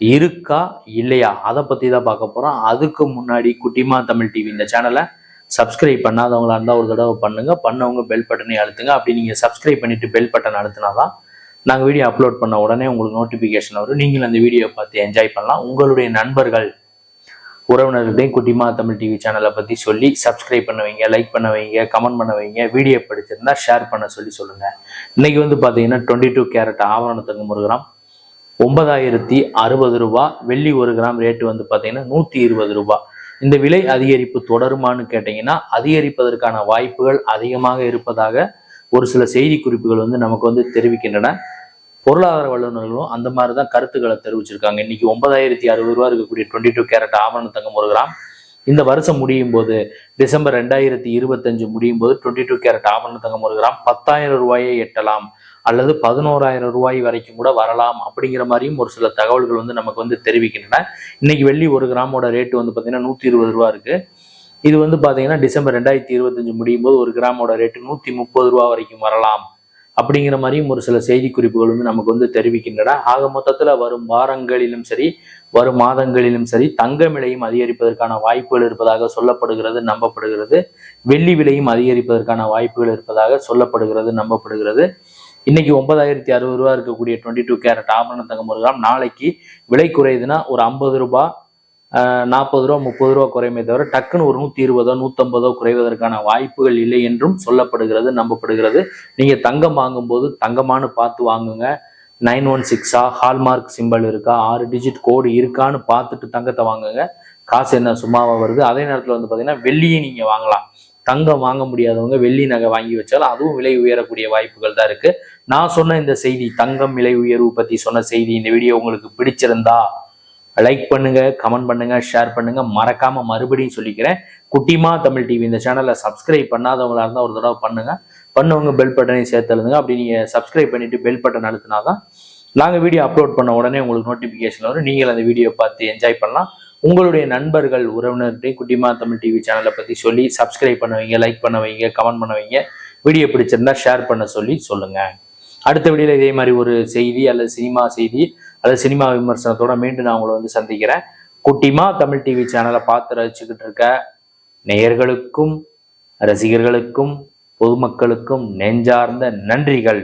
இருக்கா இல்லையா? அதை பற்றி தான் பார்க்க போகிறோம் அதுக்கு முன்னாடி குட்டிமா தமிழ் டிவி இந்த சேனலை சப்ஸ்கிரைப் பண்ணாதவங்களா இருந்தால் ஒரு தடவை பண்ணுங்கள் பண்ணவங்க பெல் பட்டனை அழுத்துங்க. அப்படி நீங்கள் சப்ஸ்கிரைப் பண்ணிட்டு பெல் பட்டன் அழுத்தினாதான் நாங்கள் வீடியோ அப்லோட் பண்ண உடனே உங்களுக்கு நோட்டிஃபிகேஷன் வரும். நீங்கள் அந்த வீடியோ பார்த்து என்ஜாய் பண்ணலாம். உங்களுடைய நண்பர்கள் உறவினர்களையும் குட்டிமா தமிழ் டிவி சேனலை பற்றி சொல்லி சப்ஸ்கிரைப் பண்ண வைங்க லைக் பண்ண வைங்க கமெண்ட் பண்ண வைங்க வீடியோ பிடிச்சிருந்தா ஷேர் பண்ண சொல்லி சொல்லுங்கள் இன்னைக்கு வந்து பார்த்தீங்கன்னா டுவெண்ட்டி டூ கேரட் ஆவரணத்துக்கு தங்கம் ஒன்பதாயிரத்தி அறுபது ரூபா. வெள்ளி ஒரு கிராம் ரேட்டு வந்து பார்த்தீங்கன்னா நூற்றி இருபது ரூபா. இந்த விலை அதிகரிப்பு தொடருமான்னு கேட்டிங்கன்னா அதிகரிப்பதற்கான வாய்ப்புகள் அதிகமாக இருப்பதாக ஒரு சில செய்தி குறிப்புகள் வந்து நமக்கு வந்து தெரிவிக்கின்றன. பொருளாதார வல்லுநர்களும் அந்த மாதிரி தான் கருத்துக்களை தெரிவிச்சிருக்காங்க. இன்னைக்கு ஒன்பதாயிரத்தி அறுபது ரூபா இருக்கக்கூடிய டுவெண்ட்டி டூ கேரட் ஆவண தங்கம் ஒரு கிராம். இந்த வருஷம் முடியும் போது டிசம்பர் ரெண்டாயிரத்தி இருபத்தஞ்சு முடியும் போது டுவெண்ட்டி டூ கேரட் ஆவண தங்கம் ஒரு கிராம். பத்தாயிரம் ரூபாயை எட்டலாம். அல்லது பதினோராயிரம் ரூபாய் வரைக்கும் கூட வரலாம் அப்படிங்கிற மாதிரியும் ஒரு சில தகவல்கள் வந்து நமக்கு வந்து தெரிவிக்கின்றன. இன்னைக்கு வெள்ளி ஒரு கிராமோட ரேட்டு வந்து பார்த்தீங்கன்னா நூற்றி இருபது ரூபா இருக்கு. இது வந்து பார்த்தீங்கன்னா டிசம்பர் ரெண்டாயிரத்தி இருபத்தஞ்சு முடியும் போது ஒரு கிராமோட ரேட்டு நூற்றி முப்பது ரூபா வரைக்கும் வரலாம் அப்படிங்கிற மாதிரியும் ஒரு சில செய்தி குறிப்புகள் வந்து நமக்கு வந்து தெரிவிக்கின்றன. ஆக மொத்தத்தில் வரும் வாரங்களிலும் சரி வரும் மாதங்களிலும் சரி தங்க விலையும் அதிகரிப்பதற்கான வாய்ப்புகள் இருப்பதாக சொல்லப்படுகிறது நம்பப்படுகிறது. வெள்ளி விலையும் அதிகரிப்பதற்கான வாய்ப்புகள் இருப்பதாக சொல்லப்படுகிறது நம்பப்படுகிறது. இன்னைக்கு ஒன்பதாயிரத்தி அறுபது ரூபா இருக்கக்கூடிய டுவெண்ட்டி டூ கேரட் ஆபரண தங்கம் ஒரு கிராம் நாளைக்கு விலை குறையுதுன்னா ஒரு ஐம்பது ரூபாய் நாற்பது ரூபா முப்பது ரூபா குறையுமே தவிர டக்குன்னு ஒரு நூற்றி இருபதோ நூற்றம்பதோ குறைவதற்கான வாய்ப்புகள் இல்லை என்றும் சொல்லப்படுகிறது நம்பப்படுகிறது. நீங்கள் தங்கம் வாங்கும்போது தங்கமானு பார்த்து வாங்குங்க. நைன் ஒன் சிக்ஸா ஹால்மார்க் சிம்பிள் இருக்கா ஆறு டிஜிட் கோடு இருக்கான்னு பார்த்துட்டு தங்கத்தை வாங்குங்க. காசு என்ன சும்மாவாக வருது? அதே நேரத்தில் வந்து பார்த்தீங்கன்னா வெள்ளியை நீங்கள் வாங்கலாம். தங்கம் வாங்க முடியாதவங்க வெள்ளி நகை வாங்கி வச்சாலும் அதுவும் விலை உயரக்கூடிய வாய்ப்புகள் தான் இருக்கு. நான் சொன்ன இந்த செய்தி தங்கம் விலை உயர்வு பற்றி சொன்ன செய்தி இந்த வீடியோ உங்களுக்கு பிடிச்சிருந்தா லைக் பண்ணுங்க கமெண்ட் பண்ணுங்க ஷேர் பண்ணுங்க. மறக்காம மறுபடியும் சொல்லிக்கிறேன். குட்டிமா தமிழ் டிவி இந்த சேனலை சப்ஸ்கிரைப் பண்ணாதவங்களா இருந்தால் ஒரு தடவை பண்ணுங்க. பண்ணவங்க பெல் பட்டனையும் சேர்த்து எழுதுங்க அப்படி நீங்க சப்ஸ்கிரைப் பண்ணிட்டு பெல் பட்டன் அழுத்தினாதான் நாங்கள் வீடியோ அப்லோட் பண்ண உடனே உங்களுக்கு நோட்டிஃபிகேஷன் வரும். நீங்கள் அந்த வீடியோ பார்த்து என்ஜாய் பண்ணலாம். உங்களுடைய நண்பர்கள் உறவினர்கிட்டையும் குட்டிமா தமிழ் டிவி சேனலை பற்றி சொல்லி சப்ஸ்கிரைப் பண்ண வைங்க லைக் பண்ண வைங்க கமெண்ட் பண்ண வைங்க. வீடியோ பிடிச்சிருந்தா ஷேர் பண்ண சொல்லி சொல்லுங்க. அடுத்த வீடியோவில் இதே மாதிரி ஒரு செய்தி அல்லது சினிமா செய்தி அல்லது சினிமா விமர்சனத்தோட மீண்டும் நான் உங்களை வந்து சந்திக்கிறேன். குட்டிமா தமிழ் டிவி சேனலை பார்த்து ரசிச்சுக்கிட்டு இருக்க நேயர்களுக்கும் ரசிகர்களுக்கும் பொதுமக்களுக்கும் நெஞ்சார்ந்த நன்றிகள்.